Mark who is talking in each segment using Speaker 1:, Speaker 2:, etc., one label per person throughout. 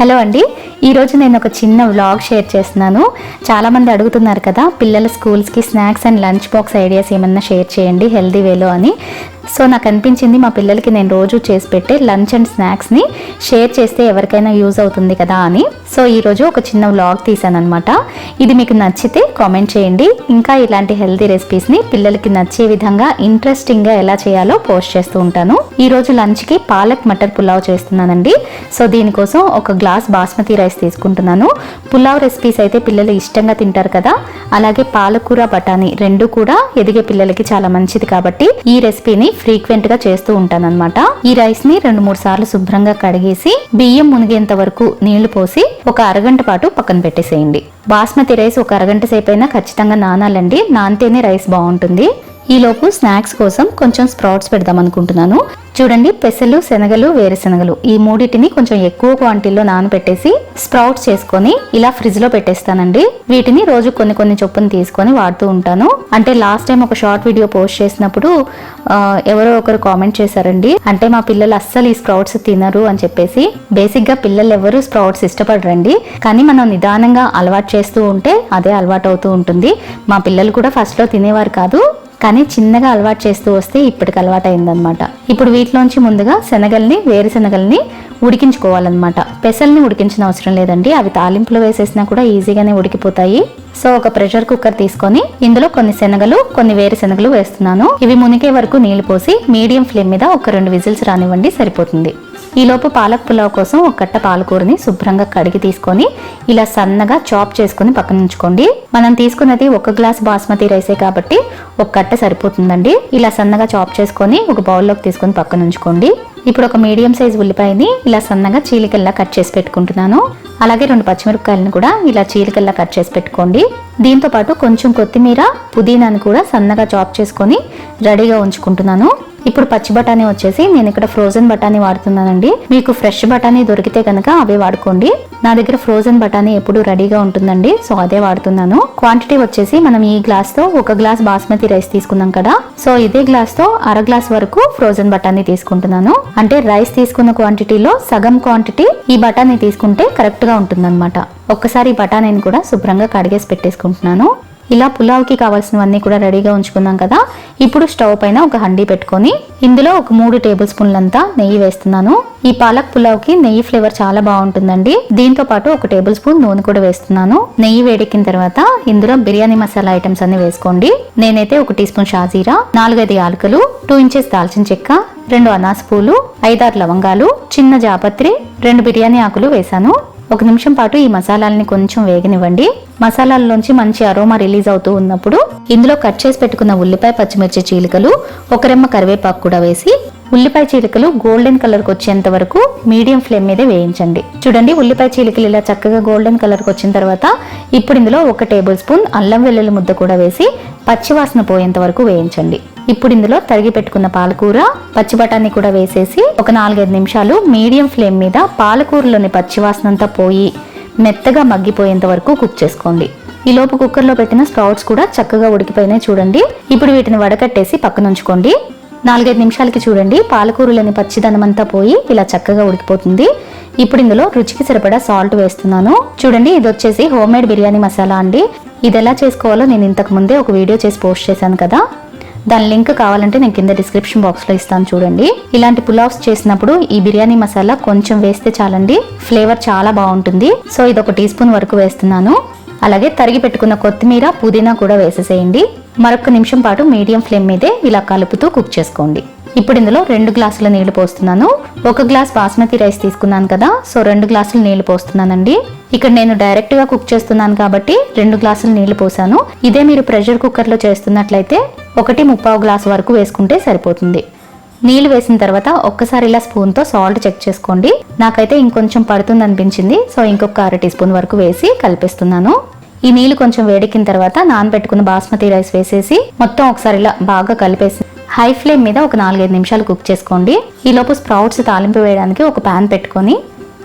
Speaker 1: Hello అండి. ఈరోజు నేను ఒక చిన్న వ్లాగ్ షేర్ చేస్తున్నాను. చాలామంది అడుగుతున్నారు కదా పిల్లల స్కూల్స్కి snacks and lunch box ideas ఏమన్నా షేర్ చేయండి హెల్దీ వేలో అని. సో నాకు అనిపించింది మా పిల్లలకి నేను రోజు చేసి పెట్టే లంచ్ అండ్ స్నాక్స్ని షేర్ చేస్తే ఎవరికైనా యూజ్ అవుతుంది కదా అని. సో ఈరోజు ఒక చిన్న వ్లాగ్ తీసానమాట ఇది మీకు నచ్చితే కామెంట్ చేయండి. ఇంకా ఇలాంటి హెల్తీ రెసిపీస్ని పిల్లలకి నచ్చే విధంగా ఇంట్రెస్టింగ్గా ఎలా చేయాలో పోస్ట్ చేస్తూ ఉంటాను. ఈరోజు లంచ్కి పాలక్ మటర్ పులావ్ చేస్తున్నానండి. సో దీనికోసం ఒక గ్లాస్ బాస్మతి రైస్ తీసుకుంటున్నాను. పులావ్ రెసిపీస్ అయితే పిల్లలు ఇష్టంగా తింటారు కదా. అలాగే పాలకూర బఠానీ రెండు కూడా ఎదిగే పిల్లలకి చాలా మంచిది కాబట్టి ఈ రెసిపీని ఫ్రీక్వెంట్గా చేస్తూ ఉంటానన్నమాట. ఈ రైస్ని రెండు మూడు సార్లు శుభ్రంగా కడిగేసి బియ్యం మునిగేంత వరకు నీళ్ళు పోసి ఒక అరగంట పాటు పక్కన పెట్టేసేయండి. బాస్మతి రైస్ ఒక అరగంట సేపు అయినా ఖచ్చితంగా నానాలండి. నానితేనే రైస్ బాగుంటుంది. ఈలోపు స్నాక్స్ కోసం కొంచెం స్ప్రౌట్స్ పెడదాం అనుకుంటున్నాను. చూడండి పెసలు శనగలు వేరుశనగలు ఈ మూడింటిని కొంచెం ఎక్కువ క్వాంటిటీలో నానబెట్టేసి స్ప్రౌట్స్ చేసుకొని ఇలా ఫ్రిడ్జ్లో పెట్టేస్తానండి. వీటిని రోజు కొన్ని కొన్ని చొప్పున తీసుకొని వాడుతూ ఉంటాను. అంటే లాస్ట్ టైం ఒక షార్ట్ వీడియో పోస్ట్ చేసినప్పుడు ఎవరో ఒకరు కామెంట్ చేశారండి. అంటే మా పిల్లలు అస్సలు ఈ స్ప్రౌట్స్ తినరు అని చెప్పేసి. బేసిక్గా పిల్లలు ఎవరు స్ప్రౌట్స్ ఇష్టపడరండి. కానీ మనం నిదానంగా అలవాటు చేస్తూ ఉంటే అదే అలవాటు అవుతూ ఉంటుంది. మా పిల్లలు కూడా ఫస్ట్లో తినేవారు కాదు. కానీ చిన్నగా అలవాటు చేస్తూ వస్తే ఇప్పటికి అలవాటు అయిందనమాట ఇప్పుడు వీటిలోంచి ముందుగా శనగల్ని వేరుశనగల్ని ఉడికించుకోవాలన్నమాట. పెసల్ని ఉడికించిన అవసరం లేదండి. అవి తాలింపులో వేసేసినా కూడా ఈజీగానే ఉడికిపోతాయి. సో ఒక ప్రెషర్ కుక్కర్ తీసుకొని ఇందులో కొన్ని శనగలు కొన్ని వేరుశనగలు వేస్తున్నాను. ఇవి మునిగే వరకు నీళ్ళు పోసి మీడియం ఫ్లేమ్ మీద ఒక రెండు విజిల్స్ రానివ్వండి సరిపోతుంది. ఈలోపు పాలక్ పులావ్ కోసం ఒక కట్ట పాలకూరని శుభ్రంగా కడిగి తీసుకొని ఇలా సన్నగా చాప్ చేసుకుని పక్కన ఉంచుకోండి. మనం తీసుకున్నది ఒక గ్లాస్ బాస్మతి రైసే కాబట్టి ఒక కట్ట సరిపోతుందండి. ఇలా సన్నగా చాప్ చేసుకొని ఒక బౌల్లోకి తీసుకొని పక్కన ఉంచుకోండి. ఇప్పుడు ఒక మీడియం సైజ్ ఉల్లిపాయని ఇలా సన్నగా చీలికల్లా కట్ చేసి పెట్టుకుంటున్నాను. అలాగే రెండు పచ్చిమిరపకాయలను కూడా ఇలా చీలికల్లా కట్ చేసి పెట్టుకోండి. దీంతో పాటు కొంచెం కొత్తిమీర పుదీనాను కూడా సన్నగా చాప్ చేసుకొని రెడీగా ఉంచుకుంటున్నాను. ఇప్పుడు పచ్చి బఠానీ వచ్చేసి నేను ఇక్కడ ఫ్రోజన్ బఠానీ వాడుతున్నానండి. మీకు ఫ్రెష్ బఠానీ దొరికితే కనుక అవే వాడుకోండి. నా దగ్గర ఫ్రోజన్ బఠానీ ఎప్పుడు రెడీగా ఉంటుందండి సో అదే వాడుతున్నాను. క్వాంటిటీ వచ్చేసి మనం ఈ గ్లాస్తో ఒక గ్లాస్ బాస్మతి రైస్ తీసుకున్నాం కదా సో ఇదే గ్లాస్తో అర గ్లాస్ వరకు ఫ్రోజన్ బఠానీ తీసుకుంటున్నాను. అంటే రైస్ తీసుకున్న క్వాంటిటీలో సగం క్వాంటిటీ ఈ బఠానీ తీసుకుంటే కరెక్ట్గా ఉంటుందన్నమాట. ఒక్కసారి బఠానీని కూడా శుభ్రంగా కడిగేసి పెట్టేసుకుంటున్నాను. ఇలా పులావ్కి కావాల్సినవన్నీ కూడా రెడీగా ఉంచుకున్నాం కదా. ఇప్పుడు స్టవ్ పైన ఒక హండీ పెట్టుకొని ఇందులో ఒక మూడు టేబుల్ స్పూన్లంతా నెయ్యి వేస్తున్నాను. ఈ పాలక్ పులావ్కి నెయ్యి ఫ్లేవర్ చాలా బాగుంటుందండి. దీంతో పాటు ఒక టేబుల్ స్పూన్ నూనె కూడా వేస్తున్నాను. నెయ్యి వేడెక్కిన తర్వాత ఇందులో బిర్యానీ మసాలా ఐటమ్స్ అన్ని వేసుకోండి. నేనైతే ఒక టీ స్పూన్ షాజీరా నాలుగైదు యాలకులు టూ ఇంచెస్ దాల్చిన చెక్క రెండు అనాస పూలు ఐదారు లవంగాలు చిన్న జాపత్రి రెండు బిర్యానీ ఆకులు వేశాను. ఒక నిమిషం పాటు ఈ మసాలాలని కొంచెం వేగనివ్వండి. మసాలాల్లోంచి మంచి అరోమా రిలీజ్ అవుతూ ఉన్నప్పుడు ఇందులో కట్ చేసి పెట్టుకున్న ఉల్లిపాయ పచ్చిమిర్చి చీలికలు ఒక రెమ్మ కరివేపాకు కూడా వేసి ఉల్లిపాయ చీలికలు గోల్డెన్ కలర్కి వచ్చేంత వరకు మీడియం ఫ్లేమ్ మీదే వేయించండి. చూడండి ఉల్లిపాయ చీలికలు ఇలా చక్కగా గోల్డెన్ కలర్కి వచ్చిన తర్వాత ఇప్పుడు ఇందులో ఒక టేబుల్ స్పూన్ అల్లం వెల్లుల్లి ముద్ద కూడా వేసి పచ్చివాసన పోయేంత వరకు వేయించండి. ఇప్పుడు ఇందులో తరిగి పెట్టుకున్న పాలకూర పచ్చి బఠానీ కూడా వేసేసి ఒక నాలుగైదు నిమిషాలు మీడియం ఫ్లేమ్ మీద పాలకూరలోని పచ్చివాసనంతా పోయి మెత్తగా మగ్గిపోయేంత వరకు కుక్ చేసుకోండి. ఈ లోపు కుక్కర్లో పెట్టిన స్ప్రౌట్స్ కూడా చక్కగా ఉడికిపోయినాయి చూడండి. ఇప్పుడు వీటిని వడకట్టేసి పక్కన ఉంచుకోండి నాలుగైదు నిమిషాలకి చూడండి పాలకూరలోని పచ్చిదనం అంతా పోయి ఇలా చక్కగా ఉడికిపోతుంది. ఇప్పుడు ఇందులో రుచికి సరిపడా సాల్ట్ వేస్తున్నాను. చూడండి ఇది వచ్చేసి హోమ్ మేడ్ బిర్యానీ మసాలా అండి. ఇది ఎలా చేసుకోవాలో నేను ఇంతకు ముందే ఒక వీడియో చేసి పోస్ట్ చేశాను కదా. దాని లింక్ కావాలంటే నేను కింద డిస్క్రిప్షన్ బాక్స్లో ఇస్తాను చూడండి. ఇలాంటి పులావ్స్ చేసినప్పుడు ఈ బిర్యానీ మసాలా కొంచెం వేస్తే చాలండి. ఫ్లేవర్ చాలా బాగుంటుంది. సో ఇది ఒక టీ స్పూన్ వరకు వేస్తున్నాను. అలాగే తరిగి పెట్టుకున్న కొత్తిమీర పుదీనా కూడా వేసేసేయండి. మరొక నిమిషం పాటు మీడియం ఫ్లేమ్ మీదే ఇలా కలుపుతూ కుక్ చేసుకోండి. ఇప్పుడు ఇందులో రెండు గ్లాసుల నీళ్ళు పోస్తున్నాను. ఒక గ్లాస్ బాస్మతి రైస్ తీసుకున్నాను కదా సో రెండు గ్లాసులు నీళ్ళు పోస్తున్నానండి. ఇక్కడ నేను డైరెక్ట్గా కుక్ చేస్తున్నాను కాబట్టి రెండు గ్లాసులు నీళ్ళు పోసాను. ఇదే మీరు ప్రెషర్ కుక్కర్లో చేస్తున్నట్లయితే ఒకటి ముప్పావు గ్లాసు వరకు వేసుకుంటే సరిపోతుంది. నీళ్ళు వేసిన తర్వాత ఒక్కసారి ఇలా స్పూన్తో సాల్ట్ చెక్ చేసుకోండి. నాకైతే ఇంకొంచెం పడుతుంది అనిపించింది సో ఇంకొక అర టీ స్పూన్ వరకు వేసి కలిపిస్తున్నాను. ఈ నీళ్ళు కొంచెం వేడెక్కిన తర్వాత నానబెట్టుకున్న బాస్మతి రైస్ వేసేసి మొత్తం ఒకసారి ఇలా బాగా కలిపేసి హై ఫ్లేమ్ మీద ఒక నాలుగైదు నిమిషాలు కుక్ చేసుకోండి. ఈ లోపు స్ప్రౌట్స్ తాలింపు వేయడానికి ఒక ప్యాన్ పెట్టుకొని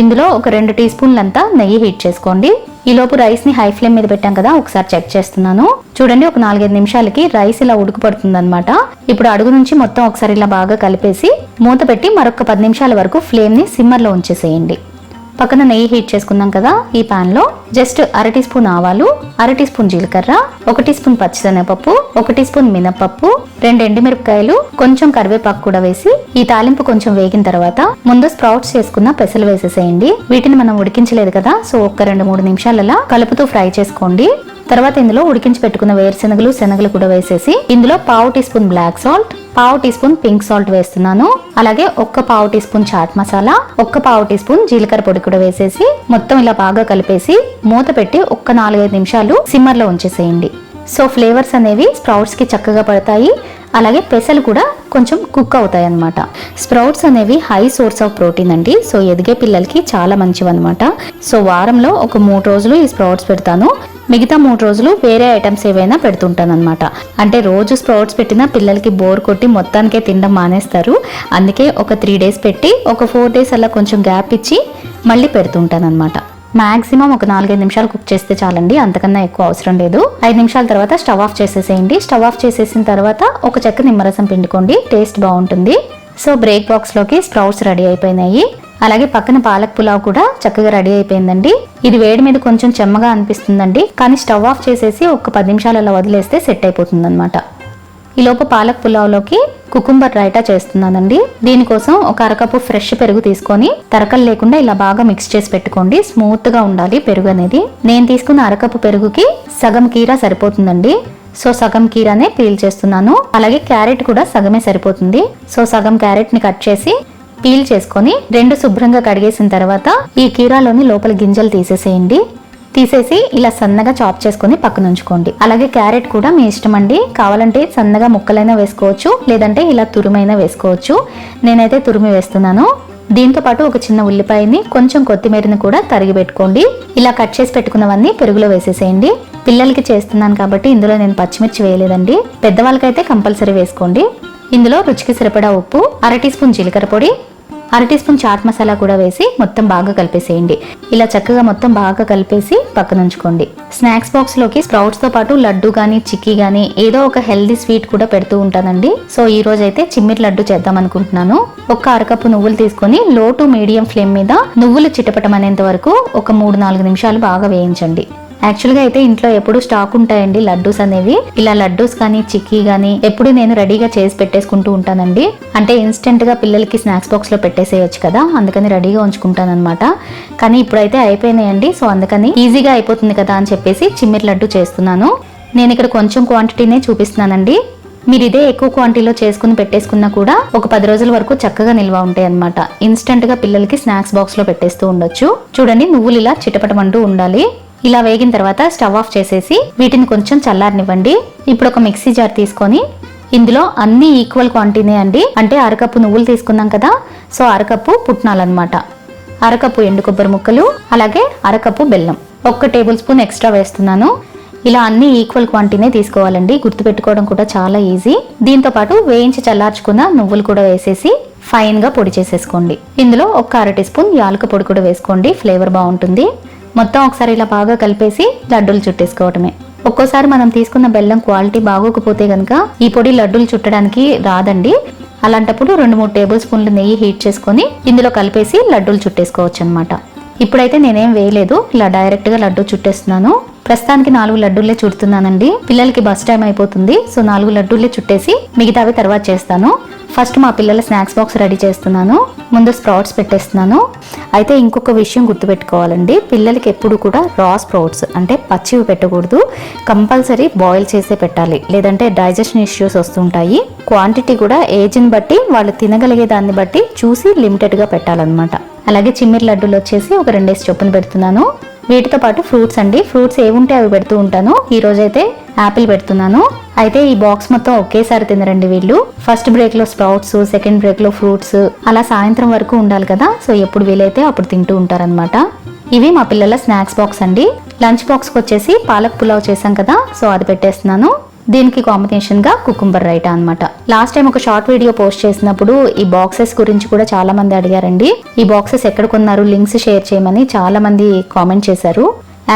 Speaker 1: ఇందులో ఒక రెండు టీ స్పూన్లంతా నెయ్యి హీట్ చేసుకోండి. ఈ లోపు రైస్ని హై ఫ్లేమ్ మీద పెట్టాం కదా ఒకసారి చెక్ చేస్తున్నాను. చూడండి ఒక నాలుగైదు నిమిషాలకి రైస్ ఇలా ఉడుకుపడుతుంది అనమాట ఇప్పుడు అడుగు నుంచి మొత్తం ఒకసారి ఇలా బాగా కలిపేసి మూత పెట్టి మరొక పది నిమిషాల వరకు ఫ్లేమ్ని సిమ్మర్లో ఉంచేసేయండి. పక్కన నెయ్యి హీట్ చేసుకున్నాం కదా ఈ పాన్లో జస్ట్ అర టీ స్పూన్ ఆవాలు అర టీ స్పూన్ జీలకర్ర ఒక టీ స్పూన్ పచ్చిశనగపప్పు ఒక టీ స్పూన్ మినపప్పు రెండు ఎండుమిరపకాయలు కొంచెం కరివేపాకు కూడా వేసి ఈ తాలింపు కొంచెం వేగిన తర్వాత ముందు స్ప్రౌట్స్ చేసుకున్న పెసలు వేసేసేయండి. వీటిని మనం ఉడికించలేదు కదా సో ఒక్క రెండు మూడు నిమిషాలలో కలుపుతూ ఫ్రై చేసుకోండి. తర్వాత ఇందులో ఉడికించి పెట్టుకున్న వేరుశనగలు శనగలు కూడా వేసేసి ఇందులో పావు టీ స్పూన్ బ్లాక్ సాల్ట్ పావు టీ స్పూన్ పింక్ సాల్ట్ వేస్తున్నాను. అలాగే ఒక్క పావు టీ స్పూన్ చాట్ మసాలా ఒక్క పావు టీ స్పూన్ జీలకర్ర పొడి కూడా వేసేసి మొత్తం ఇలా బాగా కలిపేసి మూత పెట్టి ఒక్క నాలుగైదు నిమిషాలు సిమ్మర్లో ఉంచేసేయండి. సో ఫ్లేవర్స్ అనేవి స్ప్రౌట్స్కి చక్కగా పడతాయి. అలాగే పెసలు కూడా కొంచెం కుక్ అవుతాయి అనమాట స్ప్రౌట్స్ అనేవి హై సోర్స్ ఆఫ్ ప్రోటీన్ అండి. సో ఎదిగే పిల్లలకి చాలా మంచివి అనమాట సో వారంలో ఒక మూడు రోజులు ఈ స్ప్రౌట్స్ పెడతాను. మిగతా మూడు రోజులు వేరే ఐటమ్స్ ఏవైనా పెడుతుంటాను అనమాట అంటే రోజు స్ప్రౌట్స్ పెట్టినా పిల్లలకి బోర్ కొట్టి మొత్తానికే తినడం మానేస్తారు. అందుకే ఒక త్రీ డేస్ పెట్టి ఒక ఫోర్ డేస్ అలా కొంచెం గ్యాప్ ఇచ్చి మళ్ళీ పెడుతుంటాను అనమాట మాక్సిమం ఒక నాలుగైదు నిమిషాలు కుక్ చేస్తే చాలండి అంతకన్నా ఎక్కువ అవసరం లేదు. ఐదు నిమిషాల తర్వాత స్టవ్ ఆఫ్ చేసేసేయండి. స్టవ్ ఆఫ్ చేసేసిన తర్వాత ఒక చెక్క నిమ్మరసం పిండుకోండి టేస్ట్ బాగుంటుంది. సో బ్రేక్ బాక్స్లోకి స్ప్రౌట్స్ రెడీ అయిపోయినాయి. అలాగే పక్కన పాలక్ పులావ్ కూడా చక్కగా రెడీ అయిపోయిందండి. ఇది వేడి మీద కొంచెం చెమ్మగా అనిపిస్తుందండి. కానీ స్టవ్ ఆఫ్ చేసేసి ఒక పది నిమిషాలు అలా వదిలేస్తే సెట్ అయిపోతుంది ఈ ఈలోపు పాలక్ పులావ్లోకి కుకుంబర్ రైటా చేస్తున్నానండి. దీనికోసం ఒక అరకప్పు ఫ్రెష్ పెరుగు తీసుకొని తరకలు లేకుండా ఇలా బాగా మిక్స్ చేసి పెట్టుకోండి. స్మూత్గా ఉండాలి పెరుగు అనేది. నేను తీసుకున్న అరకప్పు పెరుగుకి సగం కీర సరిపోతుందండి. సో సగం కీరానే పీల్ చేస్తున్నాను. అలాగే క్యారెట్ కూడా సగమే సరిపోతుంది. సో సగం క్యారెట్ని కట్ చేసి పీల్ చేసుకొని రెండు శుభ్రంగా కడిగేసిన తర్వాత ఈ కీరాలోని లోపల గింజలు తీసేసేయండి. తీసేసి ఇలా సన్నగా చాప్ చేసుకుని పక్కన ఉంచుకోండి. అలాగే క్యారెట్ కూడా మీ ఇష్టం అండి. కావాలంటే సన్నగా ముక్కలైనా వేసుకోవచ్చు లేదంటే ఇలా తురుమైనా వేసుకోవచ్చు. నేనైతే తురిమి వేస్తున్నాను. దీంతో పాటు ఒక చిన్న ఉల్లిపాయని కొంచెం కొత్తిమీరని కూడా తరిగి పెట్టుకోండి. ఇలా కట్ చేసి పెట్టుకున్నవన్నీ పెరుగులో వేసేసేయండి. పిల్లలకి చేస్తున్నాను కాబట్టి ఇందులో నేను పచ్చిమిర్చి వేయలేదండి. పెద్దవాళ్ళకైతే కంపల్సరీ వేసుకోండి. ఇందులో రుచికి సరిపడా ఉప్పు అర టీ స్పూన్ జీలకర్ర పొడి అర టీ స్పూన్ చాట్ మసాలా కూడా వేసి మొత్తం బాగా కలిపేసేయండి. ఇలా చక్కగా మొత్తం బాగా కలిపేసి పక్కన ఉంచుకోండి. స్నాక్స్ బాక్స్లోకి స్ప్రౌట్స్తో పాటు లడ్డు కానీ చిక్కీ కానీ ఏదో ఒక హెల్దీ స్వీట్ కూడా పెడుతూ ఉంటానండి. సో ఈ రోజు అయితే చిమ్మిరి లడ్డు చేద్దాం అనుకుంటున్నాను. ఒక అరకప్పు నువ్వులు తీసుకొని లో టు మీడియం ఫ్లేమ్ మీద నువ్వులు చిటపటమనేంత వరకు ఒక మూడు నాలుగు నిమిషాలు బాగా వేయించండి. యాక్చువల్గా అయితే ఇంట్లో ఎప్పుడు స్టాక్ ఉంటాయండి లడ్డూస్ అనేవి. ఇలా లడ్డూస్ కానీ చిక్కీ కానీ ఎప్పుడు నేను రెడీగా చేసి పెట్టేసుకుంటూ ఉంటానండి. అంటే ఇన్స్టెంట్గా పిల్లలకి స్నాక్స్ బాక్స్లో పెట్టేసేయచ్చు కదా అందుకని రెడీగా ఉంచుకుంటాను అనమాట కానీ ఇప్పుడైతే అయిపోయినాయండి సో అందుకని ఈజీగా అయిపోతుంది కదా అని చెప్పేసి చిమ్మిరి లడ్డు చేస్తున్నాను. నేను ఇక్కడ కొంచెం క్వాంటిటీనే చూపిస్తున్నానండి. మీరు ఇదే ఎక్కువ క్వాంటిటీలో చేసుకుని పెట్టేసుకున్నా కూడా ఒక పది రోజుల వరకు చక్కగా నిల్వ ఉంటాయి అనమాట ఇన్స్టెంట్గా పిల్లలకి స్నాక్స్ బాక్స్లో పెట్టేస్తూ ఉండొచ్చు. చూడండి నువ్వులు ఇలా చిటపటమంటూ ఉండాలి. ఇలా వేగిన తర్వాత స్టవ్ ఆఫ్ చేసేసి వీటిని కొంచెం చల్లారనివ్వండి. ఇప్పుడు ఒక మిక్సీ జార్ తీసుకొని ఇందులో అన్ని ఈక్వల్ క్వాంటిటీ అండి. అంటే అరకప్పు నువ్వులు తీసుకున్నాం కదా సో అరకప్పు పుట్నాలన్నమాట. అరకప్పు ఎండు కొబ్బరి ముక్కలు అలాగే అరకప్పు బెల్లం. ఒక్క టేబుల్ స్పూన్ ఎక్స్ట్రా వేస్తున్నాను. ఇలా అన్ని ఈక్వల్ క్వాంటిటీనే తీసుకోవాలండి. గుర్తుపెట్టుకోవడం కూడా చాలా ఈజీ. దీంతో పాటు వేయించి చల్లార్చుకున్న నువ్వులు కూడా వేసేసి ఫైన్గా పొడి చేసేసుకోండి. ఇందులో ఒక అర టీ స్పూన్ యాలక పొడి కూడా వేసుకోండి. ఫ్లేవర్ బాగుంటుంది. మొత్తం ఒకసారి ఇలా బాగా కలిపేసి లడ్డూలు చుట్టేసుకోవటమే. ఒక్కోసారి మనం తీసుకున్న బెల్లం క్వాలిటీ బాగోకపోతే కనుక ఈ పొడి లడ్డూలు చుట్టడానికి రాదండి. అలాంటప్పుడు రెండు మూడు టేబుల్ స్పూన్లు నెయ్యి హీట్ చేసుకొని ఇందులో కలిపేసి లడ్డూలు చుట్టేసుకోవచ్చు అనమాట ఇప్పుడైతే నేనేం వేయలేదు ఇలా డైరెక్ట్గా లడ్డు లడ్డూ చుట్టేస్తున్నాను. ప్రస్తుతానికి నాలుగు లడ్డూలే చుడుతున్నానండి. పిల్లలకి బస్ టైం అయిపోతుంది. సో నాలుగు లడ్డూలే చుట్టేసి మిగతావి తర్వాత చేస్తాను. ఫస్ట్ మా పిల్లల స్నాక్స్ బాక్స్ రెడీ చేస్తున్నాను. ముందు స్ప్రౌట్స్ పెట్టేస్తున్నాను. అయితే ఇంకొక విషయం గుర్తుపెట్టుకోవాలండి. పిల్లలకి ఎప్పుడు కూడా రా స్ప్రౌట్స్ అంటే పచ్చివి పెట్టకూడదు. కంపల్సరీ బాయిల్ చేసే పెట్టాలి. లేదంటే డైజెషన్ ఇష్యూస్ వస్తుంటాయి. క్వాంటిటీ కూడా ఏజ్ని బట్టి వాళ్ళు తినగలిగే దాన్ని బట్టి చూసి లిమిటెడ్గా పెట్టాలన్నమాట. అలాగే చిమ్మిరి లడ్డూలు వచ్చేసి ఒక రెండేసి చొప్పున పెడుతున్నాను. వీటితో పాటు ఫ్రూట్స్ అండి. ఫ్రూట్స్ ఏముంటే అవి పెడుతూ ఉంటాను. ఈరోజైతే యాపిల్ పెడుతున్నాను. అయితే ఈ బాక్స్ మొత్తం ఒకేసారి తినరండి వీళ్ళు. ఫస్ట్ బ్రేక్లో స్ప్రౌట్స్ సెకండ్ బ్రేక్లో ఫ్రూట్స్ అలా సాయంత్రం వరకు ఉండాలి కదా. సో ఎప్పుడు వీలైతే అప్పుడు తింటూ ఉంటారనమాట ఇవి మా పిల్లల స్నాక్స్ బాక్స్ అండి. లంచ్ బాక్స్కి వచ్చేసి పాలక్ పులావ్ చేశాం కదా. సో అది పెట్టేస్తున్నాను. దీనికి కాంబినేషన్గా కుకుంబర్ రైటా అనమాట లాస్ట్ టైం ఒక షార్ట్ వీడియో పోస్ట్ చేసినప్పుడు ఈ బాక్సెస్ గురించి కూడా చాలా మంది అడిగారండి. ఈ బాక్సెస్ ఎక్కడ కొన్నారు లింక్స్ షేర్ చేయమని చాలా మంది కామెంట్ చేశారు.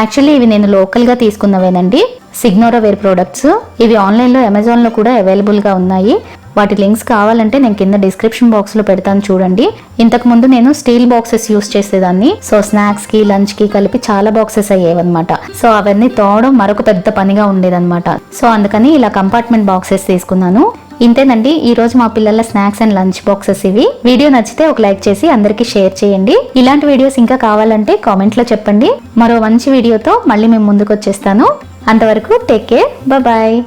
Speaker 1: యాక్చువల్లీ ఇవి నేను లోకల్గా తీసుకున్నవేనండి. సిగ్నోరా వేర్ ప్రోడక్ట్స్ ఇవి ఆన్లైన్లో అమెజాన్లో కూడా అవైలబుల్గా ఉన్నాయి. వాటి లింక్స్ కావాలంటే నేను కింద డిస్క్రిప్షన్ బాక్స్లో పెడతాను చూడండి. ఇంతకు ముందు నేను స్టీల్ బాక్సెస్ యూస్ చేసేదాన్ని. సో స్నాక్స్కి లంచ్కి కలిపి చాలా బాక్సెస్ అయ్యేవన్నమాట. సో అవన్నీ తోవడం మరొక పెద్ద పనిగా ఉండేదన్నమాట. సో అందుకని ఇలా కంపార్ట్మెంట్ బాక్సెస్ తీసుకున్నాను. ఇంతేనండి ఈ రోజు మా పిల్లల స్నాక్స్ అండ్ లంచ్ బాక్సెస్ ఇవి. వీడియో నచ్చితే ఒక లైక్ చేసి అందరికీ షేర్ చేయండి. ఇలాంటి వీడియోస్ ఇంకా కావాలంటే కామెంట్లో చెప్పండి. మరో మంచి వీడియోతో మళ్ళీ మేము ముందుకు వచ్చేస్తాను అంతవరకు టేక్ కేర్ బాయ్.